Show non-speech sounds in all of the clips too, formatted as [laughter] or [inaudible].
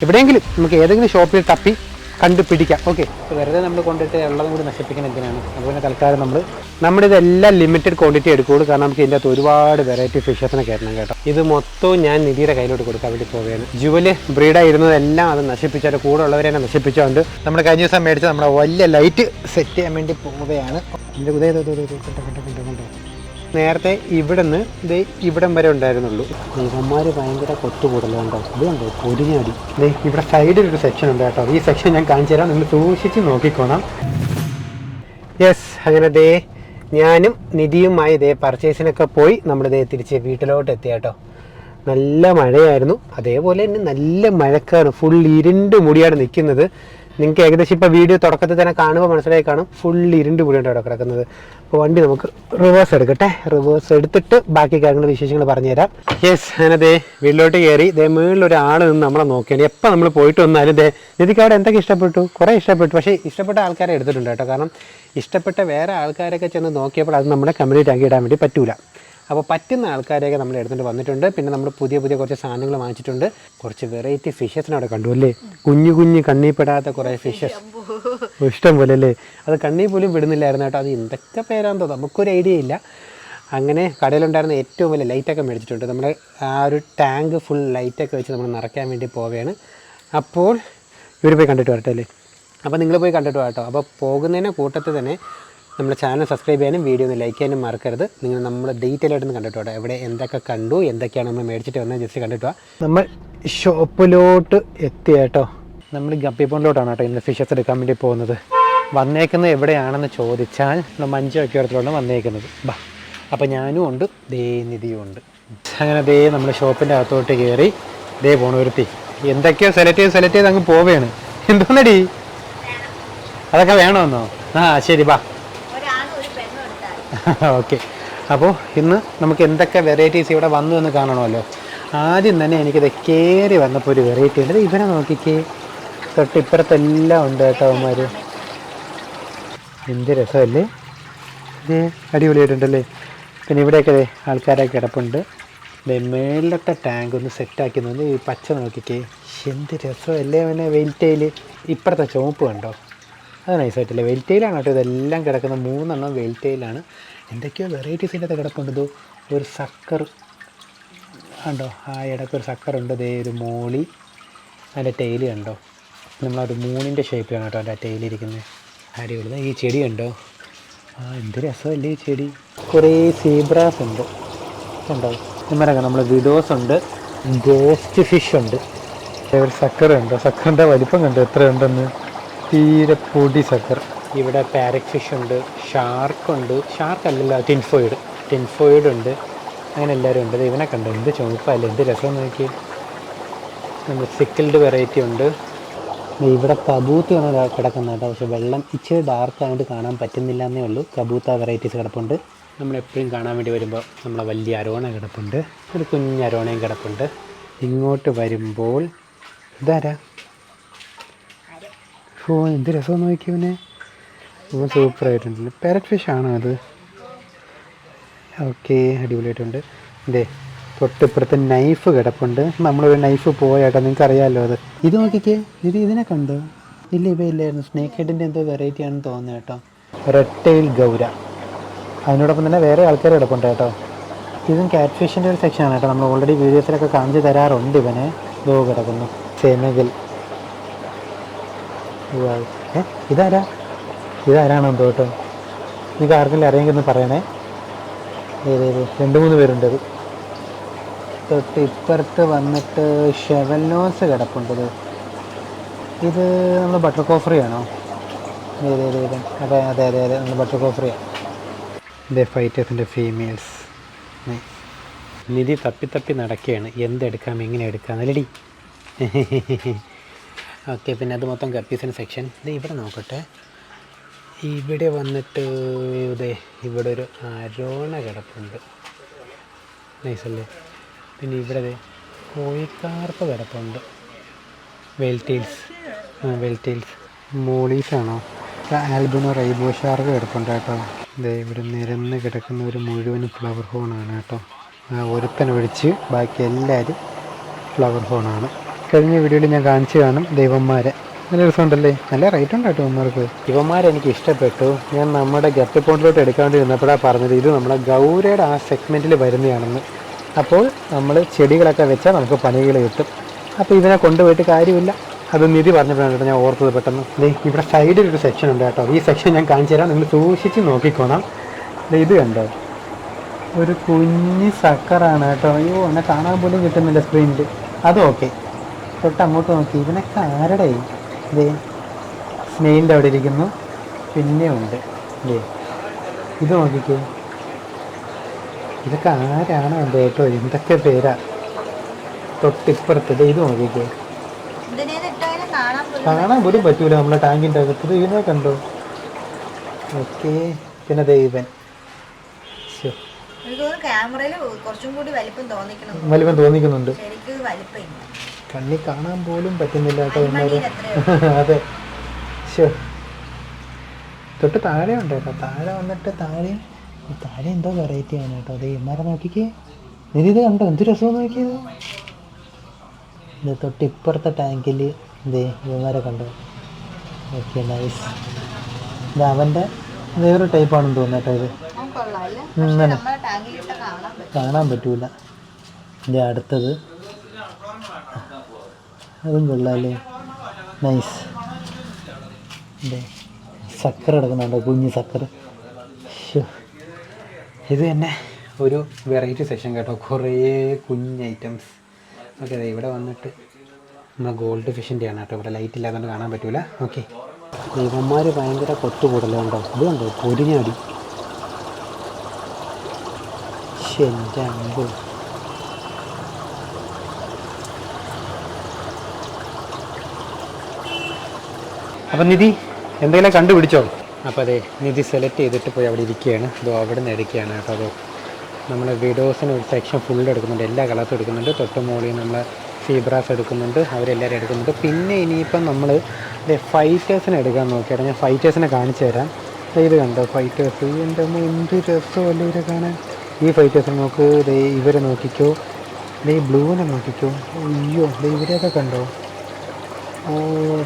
എവിടെയെങ്കിലും നമുക്ക് ഏതെങ്കിലും ഷോപ്പിൽ തപ്പി കണ്ടുപിടിക്കാം ഓക്കെ വെറുതെ നമ്മൾ കൊണ്ടിട്ട് ഉള്ളതും കൂടി നശിപ്പിക്കണം എന്തിനാണ് അതുപോലെ തൽക്കാലം നമ്മൾ നമ്മുടെ ഇതെല്ലാം ലിമിറ്റഡ് ക്വാണ്ടിറ്റി എടുക്കുകയുള്ളൂ കാരണം നമുക്ക് ഇതിന്റെ അകത്ത് ഒരുപാട് വെറൈറ്റി ഫിഷസിനെ കയറണം കേട്ടോ ഇത് മൊത്തവും ഞാൻ നിധിയുടെ കയ്യിലോട്ട് കൊടുക്കാൻ വേണ്ടി പോവുകയാണ് ജുവൽ ബ്രീഡായിരുന്നതെല്ലാം അത് നശിപ്പിച്ചാൽ കൂടെ ഉള്ളവരെ നശിപ്പിച്ചുകൊണ്ട് നമ്മൾ കഴിഞ്ഞ ദിവസം മേടിച്ച നമ്മുടെ വലിയ ലൈറ്റ് സെറ്റ് ചെയ്യാൻ വേണ്ടി പോവുകയാണ് ഇതിന്റെ നേരത്തെ ഇവിടുന്ന് ഇത് ഇവിടം വരെ ഉണ്ടായിരുന്നുള്ളൂ. ഇവന്മാർ ഭയങ്കര കൊത്തുകൂടലുണ്ടോ ഇത് കണ്ടോ? പൊരിഞ്ഞാടി. ഇവിടെ സൈഡിൽ ഒരു സെക്ഷൻ ഉണ്ട് കേട്ടോ. ഈ സെക്ഷൻ ഞാൻ കാണിച്ചു തരാം. നിങ്ങൾ സൂക്ഷിച്ച് നോക്കിക്കോണം. യെസ് അങ്ങനെ ദേ ഞാനും നിധിയുമായി ദേ പർച്ചേസിനൊക്കെ പോയി നമ്മൾ ദേ തിരിച്ച് വീട്ടിലോട്ട് എത്തി കേട്ടോ. നല്ല മഴയായിരുന്നു. അതേപോലെ തന്നെ നല്ല മഴക്കാണ്. ഫുൾ ഇരുണ്ട് മുടിയാണ് നിൽക്കുന്നത്. നിങ്ങൾക്ക് ഏകദേശം ഇപ്പോൾ വീഡിയോ തുടക്കത്തിൽ തന്നെ കാണുമ്പോൾ മനസ്സിലായി കാണും. ഫുൾ ഇരുണ്ട് മുടിയാണ് അവിടെ കിടക്കുന്നത്. അപ്പോൾ വണ്ടി നമുക്ക് റിവേഴ്സ് എടുക്കട്ടെ. റിവേഴ്സ് എടുത്തിട്ട് ബാക്കി കാര്യങ്ങൾ വിശേഷങ്ങൾ പറഞ്ഞുതരാം. യെസ് അതിനെ വീട്ടിലോട്ട് കയറി ഇതേ മുകളിൽ ഒരാൾ നിന്ന് നമ്മളെ നോക്കിയാണ്. എപ്പോൾ നമ്മൾ പോയിട്ട് വന്നാലും ഇതേ നിധിക്ക് അവിടെ എന്തൊക്കെ ഇഷ്ടപ്പെട്ടു? കുറേ ഇഷ്ടപ്പെട്ടു. പക്ഷേ ഇഷ്ടപ്പെട്ട ആൾക്കാരെ എടുത്തിട്ടുണ്ട് കേട്ടോ. കാരണം ഇഷ്ടപ്പെട്ട വേറെ ആൾക്കാരൊക്കെ ചെന്ന് നോക്കിയപ്പോൾ അത് നമ്മുടെ കമ്മ്യൂണിറ്റി ആക്കി ഇടാൻ വേണ്ടി പറ്റൂല. അപ്പോൾ പറ്റുന്ന ആൾക്കാരെയൊക്കെ നമ്മൾ എടുത്തിട്ട് വന്നിട്ടുണ്ട്. പിന്നെ നമ്മൾ പുതിയ പുതിയ കുറച്ച് സാധനങ്ങൾ വാങ്ങിച്ചിട്ടുണ്ട്. കുറച്ച് വെറൈറ്റി ഫിഷസിനെ അവിടെ കണ്ടു അല്ലേ? കുഞ്ഞു കുഞ്ഞു കണ്ണിപ്പെടാത്ത കുറേ ഫിഷസ് ഇഷ്ടം പോലെ അല്ലേ? അത് കണ്ണി പോലും വിടുന്നില്ലായിരുന്നു കേട്ടോ. അത് എന്തൊക്കെ തോന്നുന്നു. നമുക്കൊരു ഐഡിയ ഇല്ല. അങ്ങനെ കടയിലുണ്ടായിരുന്ന ഏറ്റവും വലിയ ലൈറ്റൊക്കെ മേടിച്ചിട്ടുണ്ട്. നമ്മുടെ ആ ഒരു ടാങ്ക് ഫുൾ ലൈറ്റൊക്കെ വെച്ച് നമ്മൾ നിറയ്ക്കാൻ വേണ്ടി പോവുകയാണ്. അപ്പോൾ ഇവർ പോയി കണ്ടിട്ട് വരട്ടെ അല്ലേ? അപ്പോൾ നിങ്ങൾ പോയി കണ്ടിട്ട് വരട്ടോ അപ്പോൾ പോകുന്നതിനെ കൂട്ടത്തിൽ തന്നെ നമ്മുടെ ചാനൽ സബ്സ്ക്രൈബ് ചെയ്യാനും വീഡിയോ ഒന്ന് ലൈക്ക് ചെയ്യാനും മറക്കരുത്. നിങ്ങൾ നമ്മൾ ഡീറ്റെയിൽ ആയിട്ടൊന്ന് കണ്ടിട്ട്. എവിടെ എന്തൊക്കെ കണ്ടു എന്തൊക്കെയാണ് നമ്മൾ മേടിച്ചിട്ട് വന്നത് ജസ്റ്റ് കണ്ടിട്ടോ. നമ്മൾ ഷോപ്പിലോട്ട് എത്തി കേട്ടോ. നമ്മൾ ഗപ്പിപ്പോണ്ടിലോട്ടാണ് കേട്ടോ ഇന്ന് ഫിഷസ് എടുക്കാൻ വേണ്ടി പോകുന്നത്. വന്നേക്കുന്നത് എവിടെയാണെന്ന് ചോദിച്ചാൽ നമ്മൾ ഒക്കെ വയ്ക്കോരത്തിലാണ് വന്നേക്കുന്നത്. ബാ. അപ്പോൾ ഞാനും ഉണ്ട് ദേ നിധിയും ഉണ്ട്. അങ്ങനെ ദേ നമ്മൾ ഷോപ്പിന്റെ അകത്തോട്ട് കയറി ദേ പോണൊരുത്തി എന്തൊക്കെയോ സെലക്ട് ചെയ്ത് സെലക്ട് ചെയ്ത് അങ്ങ് പോവുകയാണ്. എന്തോന്നടി? അതൊക്കെ വേണമെന്നോ ആ ശരി ബാ. ഓക്കെ. അപ്പോൾ ഇന്ന് നമുക്ക് എന്തൊക്കെ വെറൈറ്റീസ് ഇവിടെ വന്നു എന്ന് കാണണമല്ലോ. ആദ്യം തന്നെ എനിക്കിത് കയറി വന്നപ്പോൾ ഒരു വെറൈറ്റി ഉണ്ട്. ഇവരെ നോക്കിക്കേ. തൊട്ട് ഇപ്പുറത്തെല്ലാം ഉണ്ട് കേട്ടോ അവന്മാർ എന്ത് രസമല്ലേ? ഇതേ അടിപൊളിയായിട്ടുണ്ടല്ലേ? പിന്നെ ഇവിടെയൊക്കെ ദേ ആൾക്കാരൊക്കെ കിടപ്പുണ്ട്. മേളിലത്തെ ടാങ്ക് ഒന്ന് സെറ്റാക്കി നിന്ന് ഈ പച്ച നോക്കിക്കേ. എന്ത് രസമല്ലേ അവനെ വെയിൽറ്റയിൽ ഇപ്പുറത്തെ ചുവപ്പ് കണ്ടോ? അത് നൈസായിട്ടില്ലേ വെയിൽറ്റയിലാണ് കേട്ടോ ഇതെല്ലാം കിടക്കുന്നത്? മൂന്നെണ്ണം വെയിൽറ്റയിലാണ് എന്തൊക്കെയോ വെറൈറ്റീസ് ഇതിന്റെ അകത്ത് കിടപ്പുണ്ട്. ഇത് ഒരു സക്കർ ഉണ്ടോ ആ ഇടയ്ക്ക് ഒരു സക്കറുണ്ട് ദേ ഒരു മോളി. അതിന്റെ ടെയിൽ കണ്ടോ? നമ്മളൊരു മൂണിന്റെ ഷേപ്പിലാണ് കേട്ടോ അതിന്റെ ടൈലിരിക്കുന്നത് അടിപൊളി. ഈ ചെടി കണ്ടോ? ആ എന്ത് രസമല്ലേ ഈ ചെടി. കുറേ സീബ്രാസ് ഉണ്ട്. ഉണ്ടോ ഇമ്മരൊക്കെ നമ്മൾ വിഡോസ് ഉണ്ട്. ഗോസ്റ്റ് ഫിഷ് ഉണ്ട്. ഒരു സക്കർ ഉണ്ടോ സക്കറിന്റെ വലിപ്പം കണ്ടോ? എത്ര ഉണ്ടെന്ന് തീരെ പൊടി സക്കർ. ഇവിടെ പാരറ്റ് ഫിഷ് ഉണ്ട് ഷാർക്ക് ഉണ്ട് ഷാർക്ക് അല്ലല്ലോ ടിൻഫോയിഡ് ടിൻഫോയിഡ് ഉണ്ട് അങ്ങനെ എല്ലാവരും ഉണ്ട്. ഇവനെ കണ്ടു എന്ത് ചുമപ്പല്ലേ എന്ത് രസം നോക്കി നമ്മൾ സിക്കിൾഡ് വെറൈറ്റി ഉണ്ട്. ഇവിടെ കബൂത്തയാണ് ദാ കിടക്കുന്നത് കേട്ടോ പക്ഷെ വെള്ളം ഇച്ചിരി ഡാർക്ക് ആയിട്ട് കാണാൻ പറ്റുന്നില്ല എന്നേ ഉള്ളൂ. കബൂത്ത വെറൈറ്റീസ് കിടപ്പുണ്ട്. നമ്മൾ എപ്പോഴും കാണാൻ വേണ്ടി വരുമ്പോൾ നമ്മളെ വലിയ അരോണ കിടപ്പുണ്ട്. ഒരു കുഞ്ഞ് അരോണയും കിടപ്പുണ്ട്. ഇങ്ങോട്ട് വരുമ്പോൾ ഇതാരാ? ഓ എന്ത് രസം നോക്കിയവനെ സൂപ്പർ ആയിട്ടുണ്ട് പാരറ്റ് ഫിഷ് ആണോ അത്? ഓക്കെ അടിപൊളിയായിട്ടുണ്ട്. ഇതേ തൊട്ടിപ്പുറത്ത് നൈഫ് കിടപ്പുണ്ട്. നമ്മളൊരു നൈഫ് പോയാട്ടോ നിങ്ങൾക്ക് അറിയാമല്ലോ അത്. ഇത് നോക്കിക്കേ ഇത് ഇതിനെ കണ്ടോ? ഇല്ല ഇവ ഇല്ലായിരുന്നു. സ്നേക്ക് ഹെഡിന്റെ എന്തോ വെറൈറ്റി ആണെന്ന് തോന്നുന്നു കേട്ടോ. റെഡ് ടെയിൽ ഗൗര. അതിനോടൊപ്പം തന്നെ വേറെ ആൾക്കാർ കിടപ്പുണ്ട് കേട്ടോ. ഇതും ക്യാറ്റ് ഫിഷിന്റെ ഒരു സെക്ഷനാണ് കേട്ടോ. നമ്മൾ ഓൾറെഡി വീഡിയോസിലൊക്കെ കാണിച്ചു തരാറുണ്ട് ഇവനെ. ദോ കിടക്കുന്നു. ഏ ഇതാരാ? ഇതാരാണോ എന്തോട്ടോ നിങ്ങൾക്ക് ആർക്കെങ്കിലും അറിയാമെങ്കിൽ പറയണേ. ഏത് ഏത് രണ്ട് മൂന്ന് പേരുണ്ട് അത്. തൊട്ട് ഇപ്പുറത്ത് വന്നിട്ട് ഷെവൽനോസ് കിടപ്പുണ്ടത് ഇത്. നമ്മൾ ബട്ടർ കോഫറി ആണോ ഏത് അതെ അതെ അതെ അതെ നമ്മൾ ബട്ടർ കോഫറിയാണ് ഇതേ ഫൈറ്റേഴ്സിന്റെ ഫീമെയിൽസ്. നിധി തപ്പി തപ്പി നടക്കുകയാണ്. എന്തെടുക്കാം എങ്ങനെ എടുക്കാം അല്ലടി? [laughs] ഓക്കെ പിന്നെ അത് മൊത്തം കപ്പീസിന്റെ സെക്ഷൻ. ഇത് ഇവിടെ നോക്കട്ടെ. ഇവിടെ വന്നിട്ട് ഇതേ ഇവിടെ ഒരു അരോണ കിടപ്പുണ്ട്. നൈസല്ലേ പിന്നെ ഇവിടെ കോഴിക്കാർപ്പ് കിടപ്പുണ്ട്. വെൽറ്റീൽസ് ആ വെൽറ്റെയിൽസ് മോളീസാണോ ആൽബിനോ റൈബോ ഷാർക്ക് കിടപ്പുണ്ട് കേട്ടോ. ഇതേ ഇവിടെ നിരന്ന് കിടക്കുന്ന ഒരു മുഴുവൻ ഫ്ലവർ ഹോണാണ് കേട്ടോ. ഒരുത്തൻ ഒഴിച്ച് ബാക്കി എല്ലാവരും ഫ്ലവർ ഹോണാണ് കഴിഞ്ഞ വീഡിയോയിൽ ഞാൻ കാണിച്ചു കാണും ദൈവന്മാരെ. നല്ല രസമുണ്ടല്ലേ? നല്ല റേറ്റ് ഉണ്ട് കേട്ടോ ഇവന്മാർക്ക് ഇവന്മാരെനിക്ക് ഇഷ്ടപ്പെട്ടു. ഞാൻ നമ്മുടെ ഗപ്പി പോണ്ടിലോട്ട് ഇരുന്നപ്പോഴാണ് പറഞ്ഞത് ഇത് നമ്മുടെ ഗൗരയുടെ ആ സെഗ്മെന്റിൽ വരുന്നതാണെന്ന്. അപ്പോൾ നമ്മൾ ചെടികളൊക്കെ വെച്ചാൽ നമുക്ക് പണികൾ കിട്ടും. അപ്പോൾ ഇതിനെ കൊണ്ടുപോയിട്ട് കാര്യമില്ല. അത് നിധി പറഞ്ഞപ്പോഴാണ് ഞാൻ ഓർത്തത് പെട്ടെന്ന്. ഇവിടെ സൈഡിൽ ഒരു സെക്ഷൻ ഉണ്ട് കേട്ടോ. ഈ സെക്ഷൻ ഞാൻ കാണിച്ചു തരാം. നിങ്ങൾ സൂക്ഷിച്ച് നോക്കിക്കോണം. ഇത് കണ്ടോ? ഒരു കുഞ്ഞ് സക്കറാണ് കേട്ടോ. അയ്യോ എന്നെ കാണാൻ പോലും കിട്ടുന്നില്ല സ്ക്രീനിൽ അത് ഓക്കെ തൊട്ട് അങ്ങോട്ട് നോക്കി. ഇവനൊക്കെ ആരുടെ? ഇതേ സ്നെയിലിന്റെ അവിടെ ഇരിക്കുന്നു. പിന്നെ ഉണ്ട്. അല്ലേ ഇത് നോക്കിക്കേ. ഇതൊക്കെ ആരാണ് എന്റെ കേട്ടോ എന്തൊക്കെ പേരാ? തൊട്ടിപ്പുറത്ത്. ഇത് നോക്കിക്കേ. കാണാൻ പോലും പറ്റൂല നമ്മളെ ടാങ്കിന്റെ അകത്ത്. ഇത് ഇതിനെ കണ്ടോ? ഓക്കെ. പിന്നെ ദൈവൻ വലിപ്പം തോന്നിക്കുന്നുണ്ട്. കണ്ണി കാണാൻ പോലും പറ്റുന്നില്ല കേട്ടോ [laughs] അതെ. ശോ തൊട്ട് താഴെ ഉണ്ട് കേട്ടോ. താഴെ വന്നിട്ട് താഴെ താഴെ എന്തോ വെറൈറ്റി ആണ് കേട്ടോ. അതെ ഇമാരെ നോക്കിക്കേ. നിധി ഇത് കണ്ടോ? എന്ത് രസം നോക്കിയത്? ഇത് തൊട്ട് ഇപ്പുറത്തെ ടാങ്കിൽ ഇതേ ഇവന്മാരെ കണ്ടോ? ഓക്കെ നൈസ് ഇത് അവന്റെ വേറൊരു ടൈപ്പാണെന്ന് തോന്നുന്നു കേട്ടോ ഇത്. കാണാൻ പറ്റൂല. ഇത് അടുത്തത്. അതും കൊള്ളാല്ലേ? നൈസ് ഇതേ സക്കർ എടുക്കുന്നുണ്ടോ കുഞ്ഞ് സക്കർ ഇത് തന്നെ ഒരു വെറൈറ്റി സെഷൻ കേട്ടോ. കുറേ കുഞ്ഞ് ഐറ്റംസ് ഓക്കെ അതെ ഇവിടെ വന്നിട്ട് നമ്മൾ ഗോൾഡ് ഫിഷിന്റെ ആണ് കേട്ടോ. ഇവിടെ ലൈറ്റ് ഇല്ലാത്തതുകൊണ്ട് കാണാൻ പറ്റൂല. ഓക്കെ ദൈവന്മാർ ഭയങ്കര കൊത്തുകൂടലുണ്ടോ ഇത് കണ്ടോ പൊരിഞ്ഞാടി ശരി അമ്പോ. അപ്പം നിധി എന്തെങ്കിലും കണ്ടുപിടിച്ചോ? അപ്പോൾ അതെ നിധി സെലക്ട് ചെയ്തിട്ട് പോയി അവിടെ ഇരിക്കുകയാണ്. അതോ അവിടെ നിന്ന് എടുക്കുകയാണ്. കേട്ടോ അതോ നമ്മൾ വിഡോസിന് ഒരു സെക്ഷൻ ഫുൾ എടുക്കുന്നുണ്ട്. എല്ലാ കളേഴ്സും എടുക്കുന്നുണ്ട്. തൊട്ട് മുകളിൽ നമ്മൾ സീബ്രാസ് എടുക്കുന്നുണ്ട്. അവരെല്ലാവരും എടുക്കുന്നുണ്ട്. പിന്നെ ഇനിയിപ്പം നമ്മൾ ഫൈറ്റേഴ്സിനെ എടുക്കാൻ നോക്കിയാണ് ഞാൻ ഫൈറ്റേഴ്സിനെ കാണിച്ചു തരാം. ഇത് കണ്ടോ? ഫൈറ്റേഴ്സ് എന്റെ എന്ത് രസമല്ലേ ഇവരെ കാണാൻ. ഈ ഫൈറ്റേഴ്സിനെ നോക്ക്. ദേ ഇവരെ നോക്കിക്കോ. ദേ ബ്ലൂവിനെ നോക്കിക്കോ. അയ്യോ ദേ ഇവരെയൊക്കെ കണ്ടോ? ഓ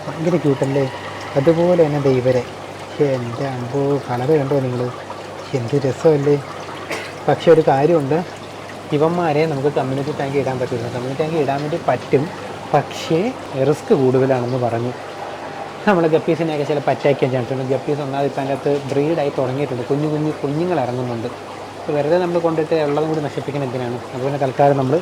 ഭയങ്കര ക്യൂട്ടല്ലേ അതുപോലെ തന്നെ ദൈവരെ എന്റെ അമ്പോ കളർ കണ്ടോ നിങ്ങൾ എന്ത് രസമല്ലേ? പക്ഷെ ഒരു കാര്യമുണ്ട്. ഇവന്മാരെ നമുക്ക് കമ്മ്യൂണിറ്റി ടാങ്ക് ഇടാൻ പറ്റില്ല. കമ്മ്യൂണിറ്റി ടാങ്ക് ഇടാൻ വേണ്ടി പറ്റും. പക്ഷേ റിസ്ക് കൂടുതലാണെന്ന് പറഞ്ഞു. നമ്മൾ ഗപ്പീസിനെയൊക്കെ ചില പറ്റാക്കാൻ ചാൻസ് ഉണ്ട്. ഗപ്പീസ് ഒന്നാമത് ഇപ്പം അതിന്റെ അകത്ത് ബ്രീഡായി തുടങ്ങിയിട്ടുണ്ട്. കുഞ്ഞു കുഞ്ഞു കുഞ്ഞുങ്ങൾ ഇറങ്ങുന്നുണ്ട്. വെറുതെ നമ്മൾ കൊണ്ടിട്ട് ഉള്ളതും കൂടി നശിപ്പിക്കുന്ന എന്തിനാണ്? അതുപോലെ തൽക്കാലം നമ്മൾ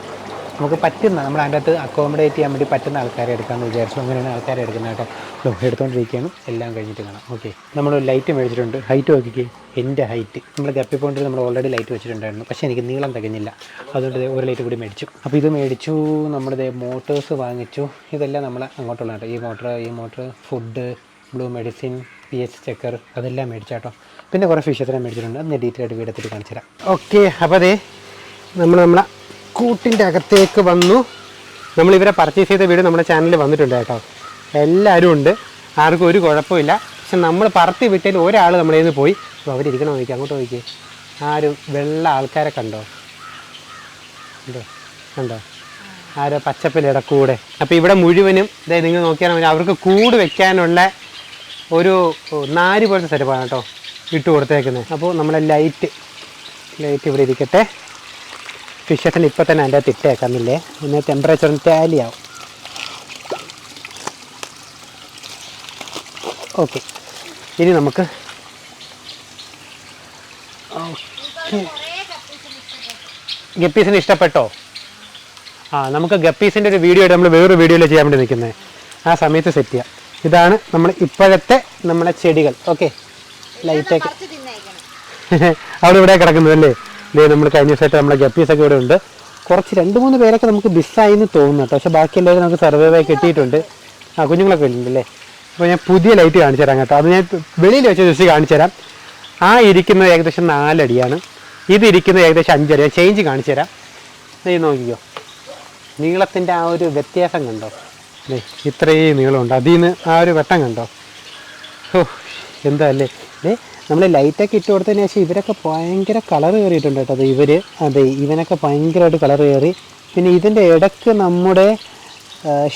നമുക്ക് പറ്റുന്ന നമ്മൾ അതിന്റെ അകത്ത് അക്കോമഡേറ്റ് ചെയ്യാൻ വേണ്ടി പറ്റുന്ന ആൾക്കാരെ എടുക്കാമെന്ന് വിചാരിച്ചു. അങ്ങനെയാണ് ആൾക്കാരെ എടുക്കുന്നത് കേട്ടോ. എടുത്തുകൊണ്ടിരിക്കുകയാണ് എല്ലാം കഴിഞ്ഞിട്ട് കാണാം. ഓക്കെ നമ്മൾ ലൈറ്റ് മേടിച്ചിട്ടുണ്ട്. ഹൈറ്റ് നോക്കിക്കേ. എന്റെ ഹൈറ്റ് നമ്മൾ ഗപ്പി പോയിന്റിൽ നമ്മൾ ഓൾറെഡി ലൈറ്റ് വെച്ചിട്ടുണ്ടായിരുന്നു. പക്ഷേ എനിക്ക് നീളം തികഞ്ഞില്ല. അതുകൊണ്ട് ഒരു ലൈറ്റ് കൂടി മേടിച്ചു. അപ്പോൾ ഇത് മേടിച്ചു. നമ്മുടെ മോട്ടേഴ്സ് വാങ്ങിച്ചു. ഇതെല്ലാം നമ്മൾ അങ്ങോട്ടുള്ള കേട്ടോ. ഈ മോട്ടർ ഈ motor food blue medicine P H checker അതെല്ലാം മേടിച്ചാട്ടോ പിന്നെ കുറേ ഫിഷസിനെ മേടിച്ചിട്ടുണ്ട്. അന്ന് ഡീറ്റെയിൽ ആയിട്ട് വീടത്തിൽ കാണിച്ചു തരാം. ഓക്കെ അപ്പോൾ അതെ നമ്മൾ നമ്മളെ കൂട്ടിന്റെ അകത്തേക്ക് വന്നു. നമ്മൾ ഇവരെ പർച്ചേസ് ചെയ്ത വീട് നമ്മുടെ ചാനലിൽ വന്നിട്ടുണ്ട് കേട്ടോ. എല്ലാവരും ഉണ്ട്. ആർക്കും ഒരു കുഴപ്പമില്ല. പക്ഷെ നമ്മൾ പറത്തി വിട്ടതിൽ ഒരാൾ നമ്മളെ നിന്ന് പോയി. അപ്പോൾ അവരിരിക്കണം നോക്കി അങ്ങോട്ട് നോക്കി ആരും വെള്ള ആൾക്കാരെ കണ്ടോ? ഉണ്ടോ? കണ്ടോ? ആരോ പച്ചപ്പിലിട കൂടെ. അപ്പോൾ ഇവിടെ മുഴുവനും അതായത് നിങ്ങൾ നോക്കിയാൽ മതി അവർക്ക് കൂട് വെക്കാനുള്ള ഒരു നാല് പോലത്തെ കേട്ടോ ഇട്ട് കൊടുത്തേക്കുന്നത് അപ്പോൾ നമ്മളെ ലൈറ്റ് ലൈറ്റ് ഇവിടെ ഇരിക്കട്ടെ. ഫിഷസിന് ഇപ്പം തന്നെ അതിന്റെ അകത്ത് ഇട്ടേക്കുന്നില്ലേ പിന്നെ ടെമ്പറേച്ചറിന് ടാലി ആവും ഓക്കെ ഇനി നമുക്ക് ഗപ്പീസിന് ഇഷ്ടപ്പെട്ടോ? ആ നമുക്ക് ഗപ്പീസിന്റെ ഒരു വീഡിയോ ആയിട്ട് നമ്മൾ വേറൊരു വീഡിയോയിൽ ചെയ്യാൻ വേണ്ടി നിൽക്കുന്നത് ആ സമയത്ത് സെറ്റ് ചെയ്യാം. ഇതാണ് നമ്മൾ ഇപ്പോഴത്തെ നമ്മളെ ചെടികൾ. ഓക്കെ ലൈറ്റൊക്കെ [laughs] അവിടെ ഇവിടെ കിടക്കുന്നത് അല്ലേ? ഇല്ലേ നമ്മൾ കഴിഞ്ഞ ദിവസമായിട്ട് നമ്മളെ ഗപ്പീസൊക്കെ ഇവിടെ ഉണ്ട്. കുറച്ച് രണ്ട് മൂന്ന് പേരൊക്കെ നമുക്ക് മിസ്സായി എന്ന് തോന്നുന്നു കേട്ടോ. പക്ഷെ ബാക്കി എല്ലാവരും നമുക്ക് സർവേ ആയി കിട്ടിയിട്ടുണ്ട്. ആ കുഞ്ഞുങ്ങളൊക്കെ ഉണ്ടല്ലേ അപ്പോൾ ഞാൻ പുതിയ ലൈറ്റ് കാണിച്ചു തരാം കേട്ടോ. അത് ഞാൻ വെളിയിൽ വെച്ച് ജസ്റ്റ് കാണിച്ചു തരാം. ആ ഇരിക്കുന്നത് ഏകദേശം നാലടിയാണ്. ഇത് ഇരിക്കുന്നത് ഏകദേശം അഞ്ചടി. ഞാൻ ചേഞ്ച് കാണിച്ചു തരാം. ഇത് നോക്കിക്കോ. നീളത്തിന്റെ ആ ഒരു വ്യത്യാസം കണ്ടോ? ഇത്രയും നീളമുണ്ട്. അതിൽ നിന്ന് ആ ഒരു വെട്ടം കണ്ടോ? ഓ എന്താ അല്ലേ? ദേ നമ്മൾ ലൈറ്റൊക്കെ ഇട്ട് കൊടുത്തതിന് ശേഷം ഇവരൊക്കെ ഭയങ്കര കളർ കയറിയിട്ടുണ്ട് കേട്ടോ. അത് ഇവർ അതെ ഇവനൊക്കെ ഭയങ്കരമായിട്ട് കളർ കയറി. പിന്നെ ഇതിന്റെ ഇടയ്ക്ക് നമ്മുടെ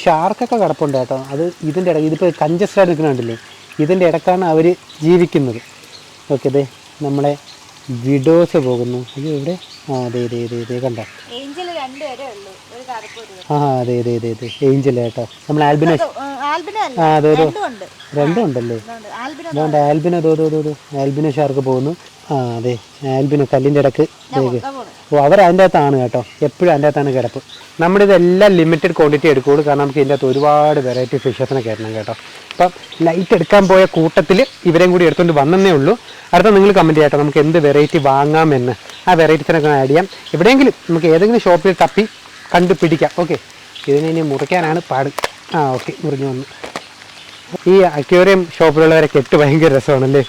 ഷാർക്കൊക്കെ കിടപ്പുണ്ട് കേട്ടോ. അത് ഇതിന്റെ ഇടയ്ക്ക് ഇതിപ്പോൾ കഞ്ചസ്റ്റഡ് ആയിട്ട് നിൽക്കുന്നുണ്ടല്ലേ ഇതിന്റെ ഇടക്കാണ് അവർ ജീവിക്കുന്നത്. ഓക്കെ അതെ നമ്മളെ വിഡോസ് പോകുന്നു. അയ്യോ ഇവിടെ ആ അതെ അതെ അതെ അതെ കണ്ടോ? രണ്ടുപേരേ ഉള്ളൂ. ഒരു കറുപ്പ് ഒരു ആ അതെ അതെ അതെ അതെ. ഏഞ്ചൽ കേട്ടോ നമ്മൾ ആൽബിനോ ആ അതെ അതെ. രണ്ടും ഉണ്ട്. രണ്ടും ഉണ്ടല്ലേ. ആൽബിനോ ആൽബിനോ ദോ ദോ ദോ ദോ. ആൽബിനോ ഷാർക്ക് പോകുന്നു. ആ അതെ. ആൽബിനോ കല്ലിന്റെ ഇടയ്ക്ക് ഓ അവർ അതിന്റെ അകത്താണ് കേട്ടോ. എപ്പോഴും അതിന്റെ അകത്താണ് കിടപ്പ്. നമ്മുടെ ഇതെല്ലാം ലിമിറ്റഡ് ക്വാണ്ടിറ്റി എടുക്കുകയുള്ളൂ കാരണം നമുക്ക് ഇതിന്റെ അകത്ത് ഒരുപാട് വെറൈറ്റി ഫിഷസിനെ കയറണം കേട്ടോ. അപ്പം ലൈറ്റ് എടുക്കാൻ പോയ കൂട്ടത്തിൽ ഇവരെയും കൂടി എടുത്തുകൊണ്ട് വന്നേ ഉള്ളൂ. അടുത്ത നിങ്ങൾ കമന്റ് ചെയ്യട്ടോ. നമുക്ക് എന്ത് വെറൈറ്റി വാങ്ങാമെന്ന് ആ വെറൈറ്റീസിനൊക്കെ ആഡ് ചെയ്യാം. എവിടെയെങ്കിലും നമുക്ക് ഏതെങ്കിലും ഷോപ്പിൽ തപ്പി കണ്ടുപിടിക്കാം. ഓക്കെ ഇതിനെ ഇനി മുറിക്കാനാണ് പാട്. ആ ഓക്കെ മുറിഞ്ഞു വന്നു. ഈ അക്വേറിയം ഷോപ്പിലുള്ളവരെ കെട്ട് ഭയങ്കര രസമാണല്ലേ?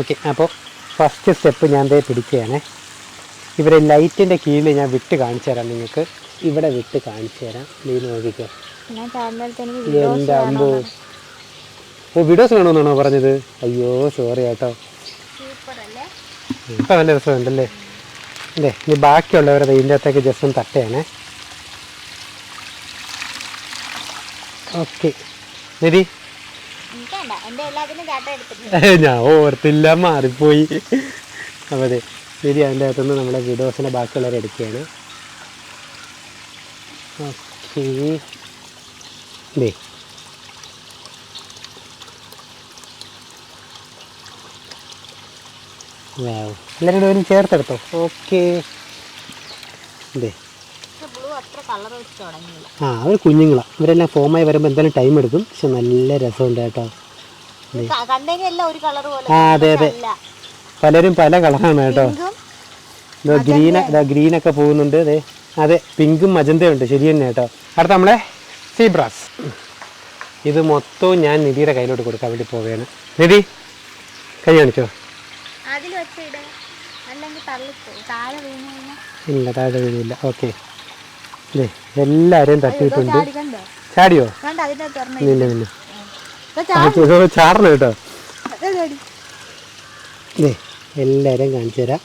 ഓക്കെ അപ്പോൾ ഫസ്റ്റ് സ്റ്റെപ്പ് ഞാൻ ദേ പിടിക്കുകയാണ്. ഇവരെ ലൈറ്റിന്റെ കീഴിൽ ഞാൻ വിട്ട് കാണിച്ചു തരാം നിങ്ങൾക്ക്. ഇവിടെ വിട്ട് കാണിച്ചു തരാം. നീ നോക്കിക്കോ. എന്റെ അമ്പോ? ഓ വീഡിയോസ് വേണമെന്നാണോ പറഞ്ഞത്? അയ്യോ സോറി കേട്ടോ. ഇപ്പം നല്ല രസമുണ്ടല്ലേ? അല്ലേ ഇനി ബാക്കിയുള്ളവരത് ഇതിന്റെ അകത്തേക്ക് ജസ്റ്റ് ഒന്ന് തട്ടയാണേ ഓക്കെ. നിധി ഞാൻ ഓർത്തില്ല മാറിപ്പോയി. അപ്പോൾ അതെ ശരി അതിന്റെ അകത്തുനിന്ന് നമ്മുടെ വിഡോസിന്റെ ബാക്കിയുള്ളവർ എടുക്കുകയാണ്. ഓക്കെ. ദേ. എല്ലാവരും ചേർത്തെടുത്തോ? ഓക്കെ. ദേ ബ്ലൂ അത്ര കളർ വെച്ച് തുടങ്ങിയില്ല ആ അവർ കുഞ്ഞുങ്ങളാണ് ഇവരെല്ലാം ഫോമായി വരുമ്പോൾ എന്തായാലും ടൈം എടുക്കും. പക്ഷെ നല്ല രസമുണ്ട് കേട്ടോ. കണ്ടെങ്കിൽ ഒരു കളർ പോലെ ആ അതെ അതെ. അല്ല. പലരും പല കളറാണ് കേട്ടോ. ഗ്രീൻ ഗ്രീനൊക്കെ പോകുന്നുണ്ട്. അതെ അതെ പിങ്കും മജന്തയും ഉണ്ട് ശരി തന്നെ കേട്ടോ. അടുത്ത നമ്മളെ സീബ്രാസ്. ഇത് മൊത്തവും ഞാൻ നിധിയുടെ കയ്യിലോട്ട് കൊടുക്കാൻ വേണ്ടി പോവുകയാണ്. നിധി കൈ കാണിച്ചോ? ഇല്ല താഴെ വീണില്ല. ഓക്കെ. അതെ എല്ലാരെയും തട്ടിയിട്ടുണ്ട്. ചാടിയോ? ഇല്ല ഇല്ല ചാടണം കേട്ടോ. ദേ എല്ലാരെയും കാണിച്ചു തരാം.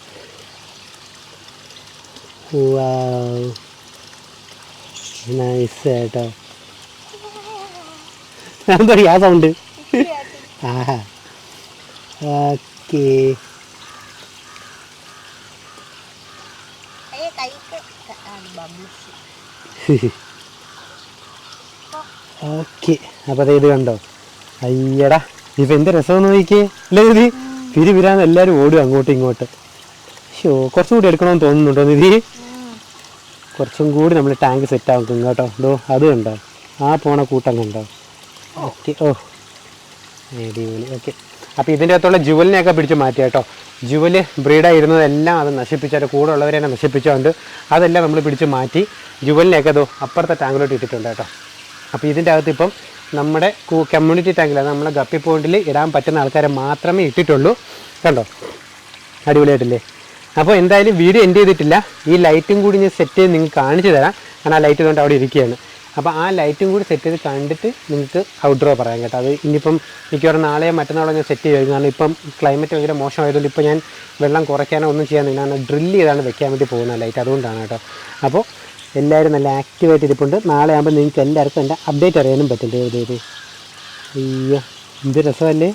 നൈസ് കേട്ടോ. എന്താ ആ സൗണ്ട് ആഹാ. ഓക്കെ. ഓക്കെ അപ്പോൾ ഇത് കണ്ടോ? അയ്യടാ ഇപ്പം എന്ത് രസമെന്ന് നോക്കിയേ. അല്ലേ നിധി? പിരി പിരാന്ന് എല്ലാവരും ഓടും അങ്ങോട്ടും ഇങ്ങോട്ട്. ഷോ കുറച്ചും കൂടി എടുക്കണമെന്ന് തോന്നുന്നുണ്ടോ നിധി? കുറച്ചും കൂടി നമ്മൾ ടാങ്ക് സെറ്റ് ആക്കും കേട്ടോ. ഡോ അത് കണ്ടോ? ആ പോണ കൂട്ടം കണ്ടോ? ഓക്കെ ഓ. അടിപൊളി. ഓക്കെ. അപ്പോൾ ഇതിന്റെ അകത്തുള്ള ജുവലിനെയൊക്കെ പിടിച്ച് മാറ്റി കേട്ടോ. ജുവൽ ബ്രീഡായിരുന്നതെല്ലാം അത് നശിപ്പിച്ചു കൂടെ ഉള്ളവരെ തന്നെ നശിപ്പിച്ചുകൊണ്ട് അതെല്ലാം നമ്മൾ പിടിച്ച് മാറ്റി ജുവലിനെയൊക്കെ അതോ അപ്പുറത്തെ ടാങ്കിലോട്ട് ഇട്ടിട്ടുണ്ട് കേട്ടോ. അപ്പോൾ ഇതിന്റെ അകത്ത് ഇപ്പം നമ്മുടെ കമ്മ്യൂണിറ്റി ടാങ്കിൽ അത് നമ്മുടെ ഗപ്പി പോയിന്റിൽ ഇടാൻ പറ്റുന്ന ആൾക്കാരെ മാത്രമേ ഇട്ടിട്ടുള്ളൂ. കണ്ടോ? അടിപൊളിയായിട്ടില്ലേ? അപ്പോൾ എന്തായാലും വീഡിയോ എൻഡ് ചെയ്തിട്ടില്ല. ഈ ലൈറ്റും കൂടി ഞാൻ സെറ്റ് ചെയ്ത് നിങ്ങൾക്ക് കാണിച്ചു തരാം. കാരണം ആ ലൈറ്റ് കൊണ്ട് അവിടെ ഇരിക്കുകയാണ്. അപ്പോൾ ആ ലൈറ്റും കൂടി സെറ്റ് ചെയ്ത് കണ്ടിട്ട് നിങ്ങൾക്ക് ഔട്ട്ഡോർ പറയാം കേട്ടോ. അത് ഇനിയിപ്പം മിക്കവാറും നാളെയോ മറ്റന്നാളോ ഞാൻ സെറ്റ് ചെയ്യും. കാരണം ഇപ്പം ക്ലൈമറ്റ് ഭയങ്കര മോശമായതുകൊണ്ട് ഇപ്പോൾ ഞാൻ വെള്ളം കുറയ്ക്കാനോ ഒന്നും ചെയ്യാൻ ഞാൻ ഡ്രില്ല് ചെയ്താണ് വെക്കാൻ വേണ്ടി പോകുന്ന ലൈറ്റ് അതുകൊണ്ടാണ് കേട്ടോ. അപ്പോൾ എല്ലാവരും നല്ല ആക്റ്റീവായിട്ട് ഇരിപ്പുണ്ട്. നാളെ ആകുമ്പോൾ നിങ്ങൾക്ക് എല്ലാവർക്കും എന്റെ അപ്ഡേറ്റ് അറിയാനും പറ്റും ഇത് ഇത്. അയ്യോ എന്ത് രസമല്ലേ?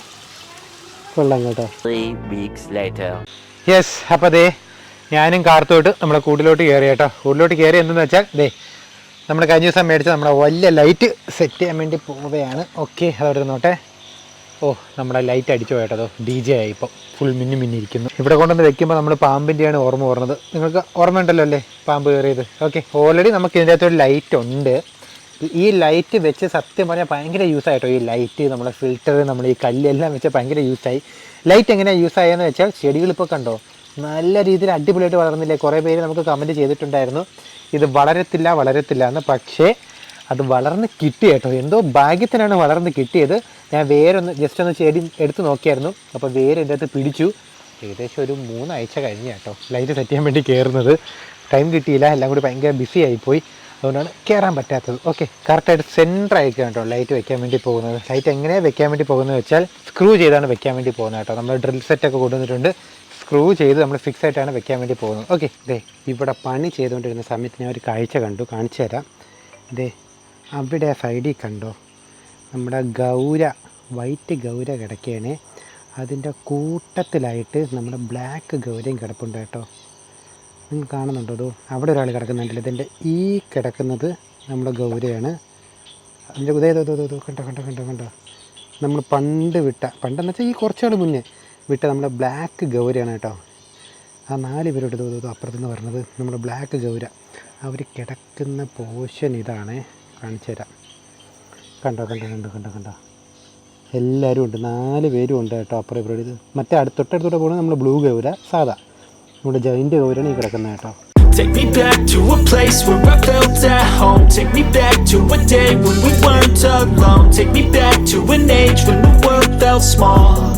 കൊള്ളാം കേട്ടോ. Three weeks later. യെസ് അപ്പോൾ ദേ ഞാനും കാർത്തോട്ട് നമ്മുടെ കൂടിലോട്ട് കയറി കേട്ടോ. കൂടിലോട്ട് കയറി എന്തെന്ന് വെച്ചാൽ ദേ നമ്മൾ കഴിഞ്ഞ ദിവസം മേടിച്ച നമ്മുടെ വലിയ ലൈറ്റ് സെറ്റ് ചെയ്യാൻ വേണ്ടി പോവുകയാണ്. ഓക്കെ അതവിടെ നോട്ടെ ഓ നമ്മുടെ ലൈറ്റ് അടിച്ചു പോയിട്ടതോ ഡി ജെ ആയി ഇപ്പോൾ ഫുൾ മിന്നി മിന്നിരിക്കുന്നു ഇവിടെ കൊണ്ടുവന്ന് വെക്കുമ്പോൾ നമ്മൾ പാമ്പിന്റെയാണ് ഓർമ്മ പറഞ്ഞത് നിങ്ങൾക്ക് ഓർമ്മ ഉണ്ടല്ലോ അല്ലേ? പാമ്പ് കയറിയത്. ഓക്കെ ഓൾറെഡി നമുക്ക് ഇതിന്റെ അകത്തൊരു ലൈറ്റ് ഉണ്ട്. ഈ ലൈറ്റ് വെച്ച് സത്യം പറഞ്ഞാൽ ഭയങ്കര യൂസ് ആയിട്ടോ ഈ ലൈറ്റ് നമ്മുടെ ഫിൽറ്റർ നമ്മൾ ഈ കല്ലെല്ലാം വെച്ച് ഭയങ്കര യൂസായി ലൈറ്റ് എങ്ങനെയാണ് യൂസ് ആയെന്ന് വെച്ചാൽ ചെടികൾ ഇപ്പോൾ കണ്ടോ? നല്ല രീതിയിൽ അടിപൊളിയായിട്ട് വളർന്നില്ലേ? കുറേ പേര് നമുക്ക് കമന്റ് ചെയ്തിട്ടുണ്ടായിരുന്നു. ഇത് വളരത്തില്ല വളരത്തില്ല എന്ന്. പക്ഷേ അത് വളർന്ന് കിട്ടി കേട്ടോ. എന്തോ ഭാഗ്യത്തിനാണ് വളർന്ന് കിട്ടിയത്. ഞാൻ വേരൊന്ന് ജസ്റ്റ് ഒന്ന് ചെടി എടുത്ത് നോക്കിയായിരുന്നു. അപ്പോൾ വേര് എന്റെ പിടിച്ചു. ഏകദേശം ഒരു മൂന്നാഴ്ച കഴിഞ്ഞ് കേട്ടോ. ലൈറ്റ് സെറ്റ് ചെയ്യാൻ വേണ്ടി കയറുന്നത് ടൈം കിട്ടിയില്ല. എല്ലാം കൂടി ഭയങ്കര ബിസി ആയിപ്പോയി. അതുകൊണ്ടാണ് കയറാൻ പറ്റാത്തത്. ഓക്കെ കറക്റ്റായിട്ട് സെന്റർ ആയിരിക്കും കേട്ടോ ലൈറ്റ് വെക്കാൻ വേണ്ടി പോകുന്നത്. ലൈറ്റ് എങ്ങനെയാണ് വെക്കാൻ വേണ്ടി പോകുന്നത് വെച്ചാൽ സ്ക്രൂ ചെയ്താണ് വെക്കാൻ വേണ്ടി പോകുന്നത് കേട്ടോ. നമ്മൾ ഡ്രിൽ സെറ്റൊക്കെ കൊണ്ടുവന്നിട്ടുണ്ട്. സ്ക്രൂ ചെയ്ത് നമ്മൾ ഫിക്സ് ആയിട്ടാണ് വെക്കാൻ വേണ്ടി പോകുന്നത്. ഓക്കെ ദേ ഇവിടെ പണി ചെയ്തുകൊണ്ടിരുന്ന സമയത്ത് ഞാൻ ഒരു കാഴ്ച കണ്ടു കാണിച്ചു തരാം. ദേ അവിടെ സൈഡിൽ കണ്ടോ? നമ്മുടെ ഗൗര വൈറ്റ് ഗൗര കിടക്കുകയാണ് അതിന്റെ കൂട്ടത്തിലായിട്ട് നമ്മുടെ ബ്ലാക്ക് ഗൗരയും കിടപ്പുണ്ട് കേട്ടോ. നിങ്ങൾ കാണുന്നുണ്ടോ അതോ? അവിടെ ഒരാൾ കിടക്കുന്നുണ്ടല്ലോ. ഇതിന്റെ ഈ കിടക്കുന്നത് നമ്മുടെ ഗൗരയാണ്. അതിന്റെ ഉദയതോ കണ്ടോ കണ്ടോ കണ്ടോ കണ്ടോ? നമ്മൾ പണ്ട് വിട്ട പണ്ടെന്ന് വെച്ചാൽ ഈ കുറച്ചുകൾ മുന്നേ വിട്ട നമ്മുടെ ബ്ലാക്ക് ഗൗരയാണ് കേട്ടോ. ആ നാല് പേരോട് ഇതോ അപ്പുറത്തുനിന്ന് പറഞ്ഞത് നമ്മുടെ ബ്ലാക്ക് ഗൗര. അവർ കിടക്കുന്ന പോഷൻ ഇതാണ്. കാണിച്ചു തരാം. കണ്ടോ കണ്ടോ കണ്ടോ കണ്ടോ കണ്ടോ. എല്ലാവരും ഉണ്ട്. നാല് പേരും ഉണ്ട് കേട്ടോ അപ്പുറം ഇപ്പുറം ഇത്. മറ്റേ അടുത്ത് തൊട്ടടുത്തോടെ പോകുന്നത് നമ്മൾ ബ്ലൂ ഗൗര സാധാ. നമ്മുടെ ജയിന്റ് ഗൗരാണ് ഈ കിടക്കുന്നത് കേട്ടോ. Take me back to a place where I felt at home. Take me back to a day when we weren't alone. Take me back to an age when the world felt small.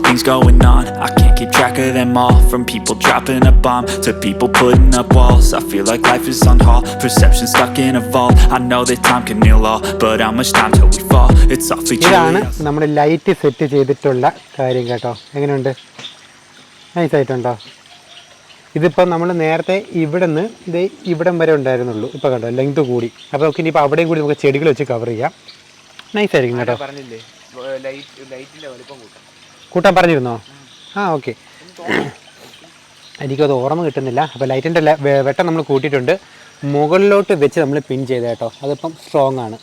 things going on. I can't keep track of them all. From people dropping a bomb to people putting up walls. I feel like life is on hold. Perception stuck in a vault. I know that time can heal all, but how much time till we fall? It's awfully ഇതാണ് നമ്മുടെ നമ്മൾ light set ചെയ്തിട്ടുള്ള കാര്യം കേട്ടോ എങ്ങനെയുണ്ട് നൈസായിട്ടുണ്ടോ ഇതിപ്പോൾ നമ്മൾ നേരത്തെ ഇവിടെ നിന്ന് ഇത് ഇവിടം വരെ ഉണ്ടായിരുന്നുള്ളൂ ഇപ്പോൾ കണ്ടോ ലെങ്ത് കൂടി അപ്പോൾ നമുക്ക് ഇനിയിപ്പോൾ അവിടെയും കൂടി നമുക്ക് ചെടികൾ വെച്ച് കവർ ചെയ്യാം നൈസായിരിക്കും കേട്ടോ പറഞ്ഞില്ലേ ലൈറ്റ് ലൈറ്റിന്റെ വലിപ്പം കൂട്ടാം കൂട്ടാൻ പറഞ്ഞിരുന്നോ? ആ ഓക്കെ. എനിക്കത് ഓർമ്മ കിട്ടുന്നില്ല. അപ്പോൾ ലൈറ്റിന്റെ വെട്ടം നമ്മൾ കൂട്ടിയിട്ടുണ്ട്. മുകളിലോട്ട് വെച്ച് നമ്മൾ പിൻ ചെയ്ത കേട്ടോ. അതിപ്പം സ്ട്രോങ് ആണ്.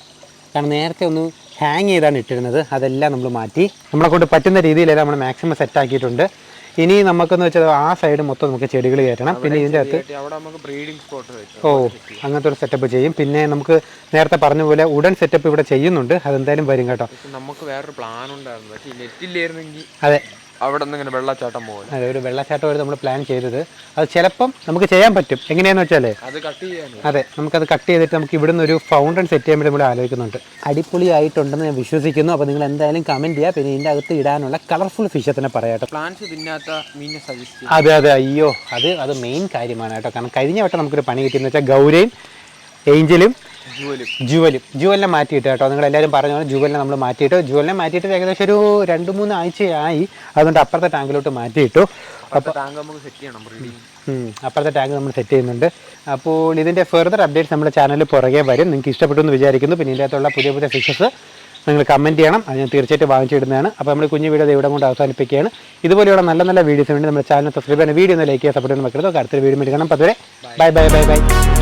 കാരണം നേരത്തെ ഒന്ന് ഹാങ് ചെയ്താണ് ഇട്ടിരുന്നത്. അതെല്ലാം നമ്മൾ മാറ്റി. നമ്മളെ കൊണ്ട് പറ്റുന്ന രീതിയിലെല്ലാം നമ്മൾ മാക്സിമം സെറ്റ് ആക്കിയിട്ടുണ്ട്. ഇനി നമുക്കെന്ന് വെച്ചാൽ ആ സൈഡ് മൊത്തം നമുക്ക് ചെടികൾ കയറ്റണം. പിന്നെ ഇതിന്റെ അകത്ത് ഓ അങ്ങനത്തെ ഒരു സെറ്റപ്പ് ചെയ്യും. പിന്നെ നമുക്ക് നേരത്തെ പറഞ്ഞ പോലെ ഉടൻ സെറ്റപ്പ് ഇവിടെ ചെയ്യുന്നുണ്ട്. അതെന്തായാലും വരും കേട്ടോ. നമുക്ക് വേറൊരു പ്ലാൻ ഉണ്ടായിരുന്നു. അതെ. അവിടെ നിന്ന് ഇങ്ങനെ വെള്ളച്ചാട്ടം പോകും അതെ ഒരു വെള്ളച്ചാട്ടം നമ്മൾ പ്ലാൻ ചെയ്തത്. അത് ചിലപ്പം നമുക്ക് ചെയ്യാൻ പറ്റും. എങ്ങനെയാന്ന് വെച്ചാലേ അത് കട്ട് ചെയ്യാൻ അതെ നമുക്കത് കട്ട് ചെയ്തിട്ട് നമുക്ക് ഇവിടുന്ന് ഒരു ഫൗണ്ടൻ സെറ്റ് ചെയ്യാൻ വേണ്ടി നമ്മൾ ആലോചിക്കുന്നുണ്ട്. അടിപൊളിയായിട്ടുണ്ടെന്ന് ഞാൻ വിശ്വസിക്കുന്നു. അപ്പോൾ നിങ്ങൾ എന്തായാലും കമന്റ് ചെയ്യുക പിന്നെ ഇതിന്റെ അകത്ത് ഇടാനുള്ള കളർഫുൾ ഫിഷ് തന്നെ പറയാട്ടോ പ്ലാൻസ് തിന്നാത്ത മീനെ സജസ്റ്റ് അതെ അതെ അയ്യോ. അത് അത് മെയിൻ കാര്യമാണ് കേട്ടോ. കാരണം കഴിഞ്ഞ വട്ടം നമുക്കൊരു പണി കിട്ടിയെന്ന് വെച്ചാൽ ഗൗരയും ഏഞ്ചലും ജുവലും. ജുവലും. ജുവലിനെ മാറ്റിയിട്ട് കേട്ടോ. നിങ്ങൾ എല്ലാവരും പറഞ്ഞ പോലെ ജുവലിനെ നമ്മൾ മാറ്റിയിട്ട്. ജുവലിനെ മാറ്റിയിട്ട് ഏകദേശം ഒരു രണ്ട് മൂന്ന് ആഴ്ചയായി. അതുകൊണ്ട് അപ്പുറത്തെ ടാങ്കിലോട്ട് മാറ്റിയിട്ടു. അപ്പോൾ ടാങ്ക് നമുക്ക് സെറ്റ് ചെയ്യണം അപ്പുറത്തെ ടാങ്ക് നമ്മൾ സെറ്റ് ചെയ്യുന്നുണ്ട്. അപ്പോൾ ഇതിന്റെ ഫെർദർ അപ്ഡേറ്റ്സ് നമ്മുടെ ചാനലിൽ പുറകെ വരും. നിങ്ങൾക്ക് ഇഷ്ടപ്പെട്ടു എന്ന് വിചാരിക്കുന്നു. പിന്നെ ഇതിന്റെ അകത്തുള്ള പുതിയ പുതിയ ഫിഷസ് നിങ്ങൾ കമന്റ് ചെയ്യണം. അത് ഞാൻ തീർച്ചയായിട്ടും വാങ്ങിച്ചിടുന്നതാണ്. അപ്പോൾ നമ്മൾ കുഞ്ഞു വീഡിയോ ഇവിടെ കൊണ്ട് അവസാനിപ്പിക്കുകയാണ്. ഇതുപോലെയുള്ള നല്ല നല്ല വീഡിയോസ് വേണ്ടി നമ്മുടെ ചാനൽ സബ്സ്ക്രൈബ് ചെയ്യാൻ വീഡിയോ ഒന്ന് ലൈക്ക് ചെയ്യാൻ സപ്പോർട്ട് ചെയ്യാൻ വെക്കുന്നത് അടുത്തൊരു വീഡിയോ എടുക്കണം അപ്പോൾ അതുവരെ ബൈ ബൈ ബൈ ബൈ